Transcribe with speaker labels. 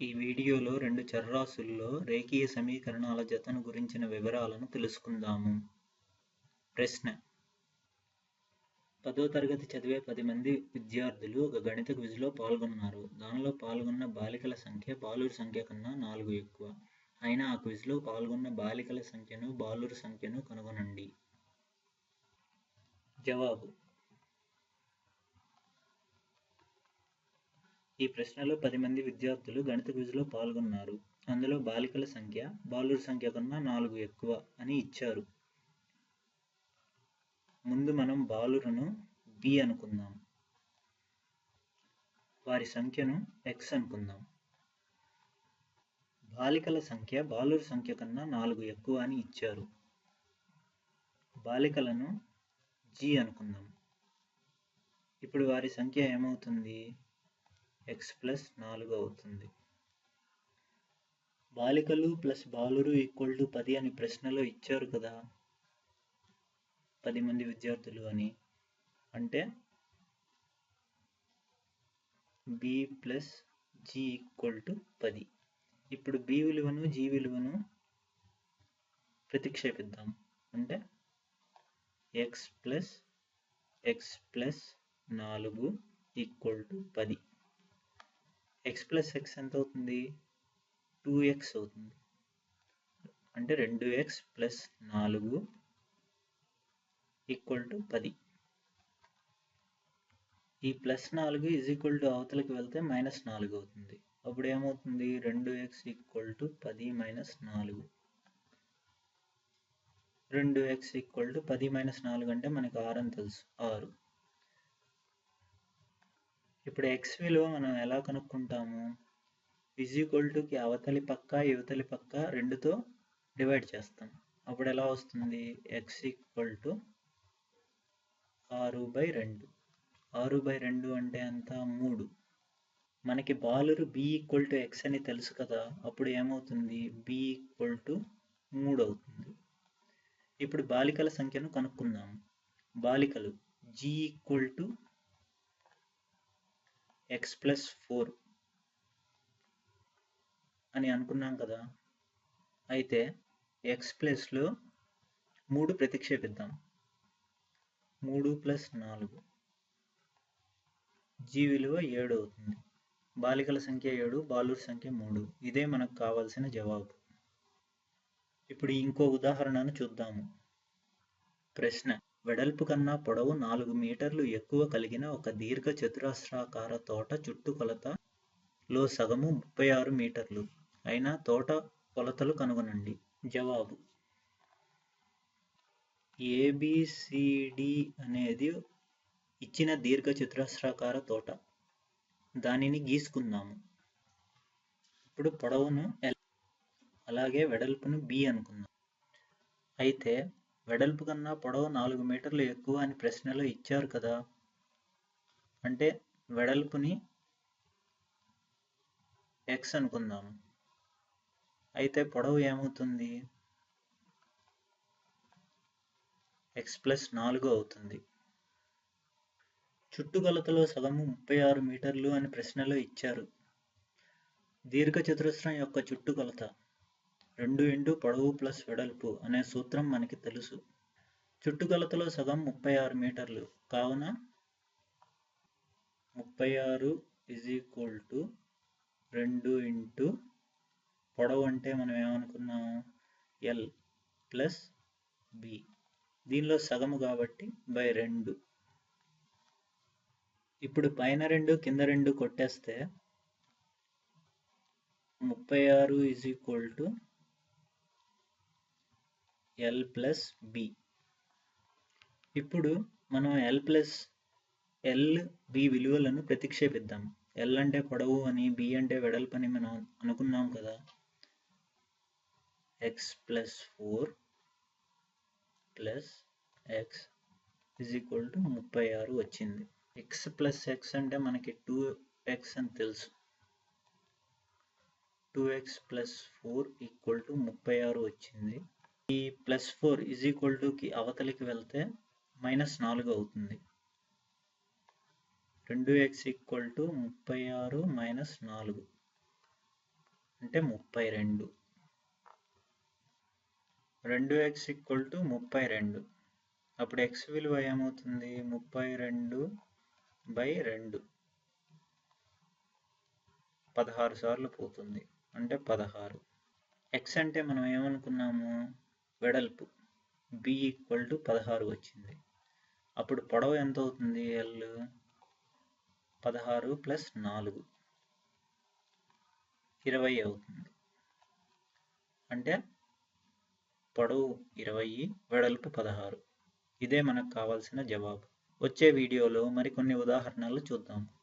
Speaker 1: ఈ వీడియోలో రెండు చర్రాసుల్లో రేఖీయ సమీకరణాల జతను గురించిన వివరాలను తెలుసుకుందాము. ప్రశ్న. పదో తరగతి చదివే పది మంది విద్యార్థులు ఒక గణిత క్విజ్లో పాల్గొన్నారు. దానిలో పాల్గొన్న బాలికల సంఖ్య బాలురు సంఖ్య కన్నా నాలుగు ఎక్కువ. అయినా ఆ క్విజ్లో పాల్గొన్న బాలికల సంఖ్యను బాలురు సంఖ్యను కనుగొనండి. జవాబు. ఈ ప్రశ్నలో పది మంది విద్యార్థులు గణిత క్విజ్లో పాల్గొన్నారు. అందులో బాలికల సంఖ్య బాలుర సంఖ్య కన్నా నాలుగు ఎక్కువ అని ఇచ్చారు. ముందు మనం బాలురును బి అనుకుందాం. వారి సంఖ్యను ఎక్స్ అనుకుందాం. బాలికల సంఖ్య బాలుర సంఖ్య కన్నా నాలుగు ఎక్కువ అని ఇచ్చారు. బాలికలను జి అనుకుందాం. ఇప్పుడు వారి సంఖ్య ఏమవుతుంది? ఎక్స్ ప్లస్ నాలుగు అవుతుంది. బాలికలు ప్లస్ బాలురు ఈక్వల్ టు పది అని ప్రశ్నలో ఇచ్చారు కదా. పది మంది విద్యార్థులు అని. అంటే B plus G equal to పది. ఇప్పుడు బి విలువను జి విలువను ప్రతిక్షేపిద్దాం. అంటే ఎక్స్ ప్లస్ ఎక్స్ ప్లస్ నాలుగు ఈక్వల్ టు పది. ఎక్స్ ప్లస్ ఎక్స్ ఎంత అవుతుంది టూ ఎక్స్ అవుతుంది. అంటే రెండు ఎక్స్ ప్లస్ నాలుగు ఈక్వల్ టు పది. ఈ ప్లస్ నాలుగు ఈజ్ ఈక్వల్ టు అవతలకి వెళ్తే మైనస్ నాలుగు అవుతుంది. అప్పుడు ఏమవుతుంది రెండు ఎక్స్ ఈక్వల్ టు పది మైనస్ నాలుగు. రెండు ఎక్స్ ఈక్వల్ టు పది మైనస్ నాలుగు అంటే మనకు ఆరు అని తెలుసు. ఆరు. ఇప్పుడు ఎక్స్ విలువ మనం ఎలా కనుక్కుంటాము? ఇజ్ ఈక్వల్ టుకి అవతలి పక్క యువతలి పక్క రెండుతో డివైడ్ చేస్తాం. అప్పుడు ఎలా వస్తుంది? ఎక్స్ ఈక్వల్ టు ఆరు బై రెండు. ఆరు బై రెండు అంటే ఎంత? మూడు. మనకి బాలురు బి ఈక్వల్ టు ఎక్స్ అని తెలుసు కదా అప్పుడు ఏమవుతుంది? బి ఈక్వల్ టు మూడు అవుతుంది. ఇప్పుడు బాలికల సంఖ్యను కనుక్కుందాం. బాలికలు G equal to X plus four అని అనుకున్నాం కదా. అయితే ఎక్స్ ప్లస్లో మూడు ప్రతిక్షేపిద్దాం. మూడు ప్లస్ నాలుగు. జీ విలువ ఏడు అవుతుంది. బాలికల సంఖ్య ఏడు బాలుర సంఖ్య మూడు. ఇదే మనకు కావాల్సిన జవాబు. ఇప్పుడు ఇంకో ఉదాహరణను చూద్దాము. ప్రశ్న. వెడల్పు కన్నా పొడవు నాలుగు మీటర్లు ఎక్కువ కలిగిన ఒక దీర్ఘ చతురస్రాకార తోట చుట్టుకొలతలో సగము ముప్పై ఆరు మీటర్లు. అయినా తోట కొలతలు కనుగొనండి. జవాబు. ఏబిసిడి అనేది ఇచ్చిన దీర్ఘ చతురస్రాకార తోట. దానిని గీసుకుందాము. ఇప్పుడు పొడవును అలాగే వెడల్పును బి అనుకుందాం. అయితే వెడల్పు కన్నా పొడవు నాలుగు మీటర్లు ఎక్కువ అని ప్రశ్నలో ఇచ్చారు కదా. అంటే వెడల్పుని ఎక్స్ అనుకుందాం. అయితే పొడవు ఏమవుతుంది? ఎక్స్ ప్లస్ నాలుగు అవుతుంది. చుట్టుకొలతలో సగము ముప్పై ఆరు మీటర్లు అని ప్రశ్నలో ఇచ్చారు. దీర్ఘ చతురస్రం యొక్క చుట్టుకొలత రెండు ఇంటూ పొడవు ప్లస్ వెడల్పు అనే సూత్రం మనకి తెలుసు. చుట్టుకొలతలో సగం ముప్పై ఆరు మీటర్లు. కావున ముప్పై ఆరు ఇజ్ ఈక్వల్ టు రెండు ఇంటూ పొడవు అంటే మనం ఏమనుకున్నాము? ఎల్ ప్లస్ బి దీనిలో సగము కాబట్టి బై రెండు. ఇప్పుడు పైన రెండు కింద రెండు కొట్టేస్తే ముప్పై ఆరు is equal to L plus B ఇప్పుడు మనం ఎల్ ప్లస్ ఎల్ బి విలువలను ప్రతిక్షేపిద్దాం. ఎల్ అంటే పొడవు అని బి అంటే వెడల్పు అని మనం అనుకున్నాం కదా. X plus four plus X is equal to ముప్పై ఆరు వచ్చింది. ఎక్స్ ప్లస్ ఎక్స్ అంటే మనకి టూ ఎక్స్ అని తెలుసు. Two X plus four equal to ముప్పై ఆరు వచ్చింది. ఈ ప్లస్ ఫోర్ ఇజ్ ఈక్వల్ టుకి అవతలికి వెళ్తే మైనస్ నాలుగు అవుతుంది. రెండు ఎక్స్ ఈక్వల్ టు ముప్పై ఆరు మైనస్ నాలుగు. అంటే ముప్పై రెండు. రెండు ఎక్స్ ఈక్వల్ టు ముప్పై రెండు. అప్పుడు ఎక్స్ విలువ ఏమవుతుంది? ముప్పై రెండు బై రెండు. పదహారు సార్లు పోతుంది. అంటే పదహారు. ఎక్స్ అంటే మనం ఏమనుకున్నాము? వెడల్పు. బి ఈక్వల్ టు పదహారు వచ్చింది. అప్పుడు పొడవు ఎంత అవుతుంది ఎల్ పదహారు ప్లస్ నాలుగు. ఇరవై అవుతుంది. అంటే పొడవు ఇరవై వెడల్పు పదహారు. ఇదే మనకు కావాల్సిన జవాబు. వచ్చే వీడియోలో మరికొన్ని ఉదాహరణలు చూద్దాం.